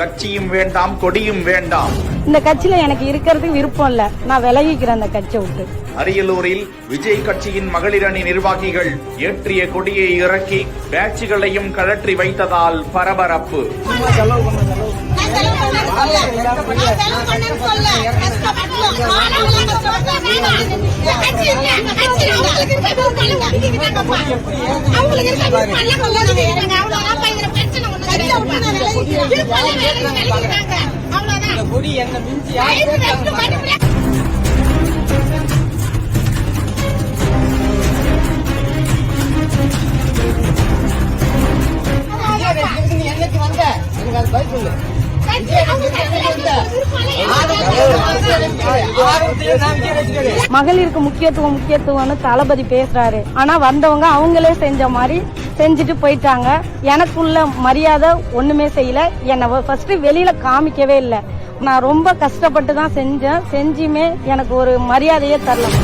கட்சியும் வேண்டாம் கொடியும் வேண்டாம் இந்த கட்சியில எனக்கு இருக்கிறதுக்கு விருப்பம் இல்ல நான் விலகிக்கிறேன் அந்த கட்சியை விட்டு அரியலூரில் விஜய் கட்சியின் மகளிர் அணி நிர்வாகிகள் ஏற்றிய கொடியை இறக்கி பேட்சுகளையும் கழற்றி வைத்ததால் பரபரப்பு அவங்களுக்கு அவ்வளவுதான். கொடி என்ன மிஞ்சி யார் என்னைக்கு வந்த எனக்கு அது பதில் சொல்லு கட்சி அவங்க கட்சியில ஆரம்பத்திலே நான் விஜய் ரசிகர் மகளிருக்கு முக்கியத்துவம் முக்கியத்துவம்னு தளபதி பேசுறாரு. ஆனா வந்தவங்க அவங்களே செஞ்ச மாதிரி செஞ்சுட்டு போயிட்டாங்க. எனக்குள்ள மரியாதை ஒண்ணுமே செய்யல. என்னை ஃபர்ஸ்ட் வெளியில காமிக்கவே இல்லை. நான் ரொம்ப கஷ்டப்பட்டு தான் செஞ்சேன். செஞ்சுமே எனக்கு ஒரு மரியாதையே தரல.